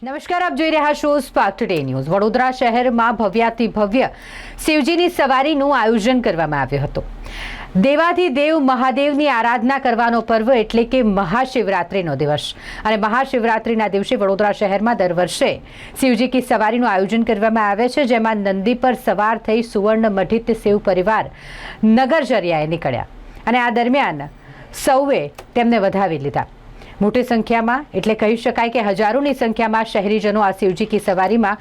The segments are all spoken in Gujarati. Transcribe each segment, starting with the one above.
નમસ્કાર, આપ જોઈ રહ્યા છો સ્પાર્ક ટુડે ન્યૂઝ વડોદરા શહેરમાં ભવ્યાતિ ભવ્ય શિવજીની સવારીનું આયોજન કરવામાં આવ્યું હતું. દેવાથી દેવ મહાદેવની આરાધના કરવાનો પર્વ એટલે કે મહાશિવરાત્રિનો દિવસ. અને મહાશિવરાત્રિના દિવસે વડોદરા શહેરમાં દર વર્ષે શિવજી કી સવારીનું આયોજન કરવામાં આવે છે, જેમાં નંદી પર સવાર થઈ સુવર્ણ મઢિત શિવ પરિવાર નગરચર્યાએ નીકળ્યા. અને આ દરમિયાન સૌએ તેમને વધાવી લીધા. મોટી સંખ્યામાં, એટલે કહી શકાય કે હજારોની સંખ્યામાં શહેરીજનો આ શિવજી કી સવારીમાં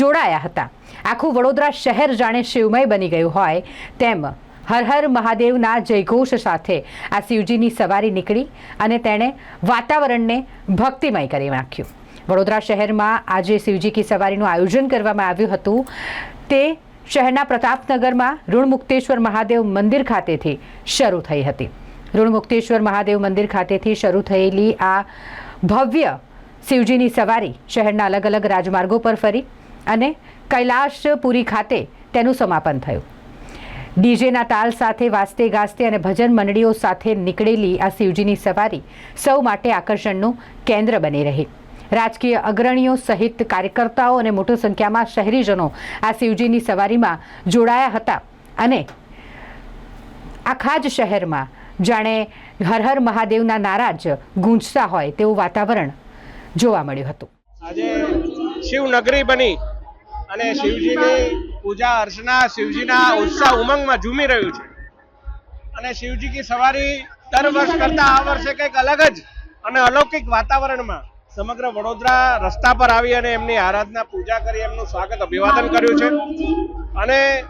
જોડાયા હતા. આખું વડોદરા શહેર જાણે શિવમય બની ગયું હોય તેમ હર હર મહાદેવના જયઘોષ સાથે આ શિવજીની સવારી નીકળી અને તેણે વાતાવરણને ભક્તિમય કરી નાખ્યું. વડોદરા શહેરમાં આજે શિવજી કી સવારીનું આયોજન કરવામાં આવ્યું હતું. તે શહેરના પ્રતાપનગરમાં ઋણમુક્તેશ્વર મહાદેવ મંદિર ખાતેથી શરૂ થઈ હતી. ઋણમુક્તેશ્વર મહાદેવ મંદિર ખાતેથી શરૂ થયેલી આ ભવ્ય શિવજીની સવારી શહેરના અલગ અલગ રાજમાર્ગો પર ફરી અને કૈલાશપુરી ખાતે તેનું સમાપન થયું. ડીજેના તાલ સાથે વાસ્તે ગાસ્તે અને ભજન મંડળીઓ સાથે નીકળેલી આ શિવજીની સવારી સૌ માટે આકર્ષણનું કેન્દ્ર બની રહી. રાજકીય અગ્રણીઓ સહિત કાર્યકર્તાઓ અને મોટી સંખ્યામાં શહેરીજનો આ શિવજીની સવારીમાં જોડાયા હતા અને આખા જ શહેરમાં જાણે હર હર મહાદેવના નારા જ ગૂંજતા હોય તેવું વાતાવરણ જોવા મળ્યું હતું. આજે શિવનગરી બની અને શિવજીની પૂજા અર્ચના શિવજીના ઉત્સાહ ઉમંગમાં ઝૂમી રહ્યું છે. અને શિવજી કી સવારી દર વર્ષ કરતા આ વર્ષે કંઈક અલગ જ અને અલૌકિક વાતાવરણમાં સમગ્ર વડોદરા રસ્તા પર આવી અને એમની આરાધના પૂજા કરી, એમનું સ્વાગત અભિવાદન કર્યું છે. અને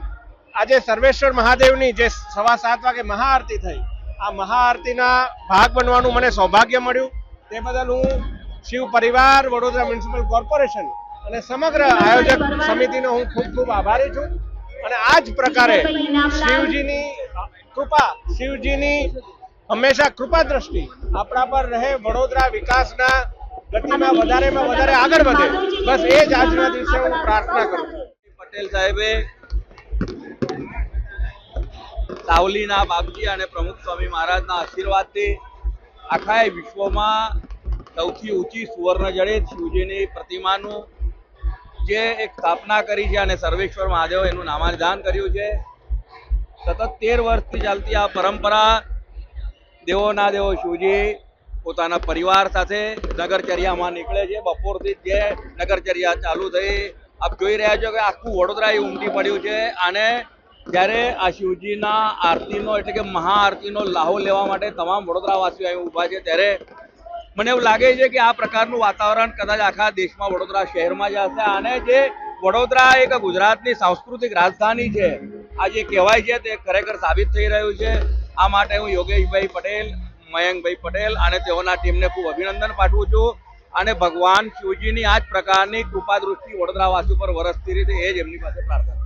આજે સર્વેશ્વર મહાદેવની જે સવા સાત વાગે મહાઆરતી થઈ આ મહાઆરતીના ભાગ બનવાનું મને સૌભાગ્ય મળ્યું. તે બદલ હું શિવ પરિવાર, વડોદરા મ્યુનિસિપલ કોર્પોરેશન અને સમગ્ર આયોજક સમિતિનો હું ખૂબ ખૂબ આભારી છું. અને આ જ પ્રકારે શિવજીની કૃપા, શિવજીની હંમેશા કૃપા દ્રષ્ટિ આપણા પર રહે, વડોદરા વિકાસના ગતિમાં વધારેમાં વધારે આગળ વધે. બસ એ જ આજના દિવસે હું પ્રાર્થના કરું પટેલ સાહેબે સાવલીના બાપજી અને પ્રમુખ સ્વામી મહારાજના આશીર્વાદથી આખા વિશ્વમાં સૌથી ઊંચી સુવર્ણ જડે શિવજીની પ્રતિમાનું જે એક સ્થાપના કરી છે અને સર્વેશ્વર મહાદેવ એનું નામાધાન કર્યું છે. સતત તેર વર્ષથી ચાલતી આ પરંપરા દેવોના દેવો શિવજી પોતાના પરિવાર સાથે નગરચર્યામાં નીકળે છે. બપોરથી જે નગરચર્યા ચાલુ થઈ. આપ જોઈ રહ્યા છો કે આખું વડોદરા એ ઉમટી પડ્યું છે અને જ્યારે આ શિવજીના આરતીનો એટલે કે મહાઆરતીનો લાહો લેવા માટે તમામ વડોદરાવાસીઓ અહીં ઊભા છે. ત્યારે મને એવું લાગે છે કે આ પ્રકારનું વાતાવરણ કદાચ આખા દેશમાં વડોદરા શહેરમાં જ હશે. અને જે વડોદરા એક ગુજરાતની સાંસ્કૃતિક રાજધાની છે, આ જે કહેવાય છે તે ખરેખર સાબિત થઈ રહ્યું છે. આ માટે હું યોગેશભાઈ પટેલ, મયંકભાઈ પટેલ અને તેઓના ટીમને ખૂબ અભિનંદન પાઠવું છું. અને ભગવાન શિવજીની આ જ પ્રકારની કૃપા દૃષ્ટિ વડોદરાવાસીઓ પર વરસતી રીતે એ જ એમની પાસે પ્રાર્થના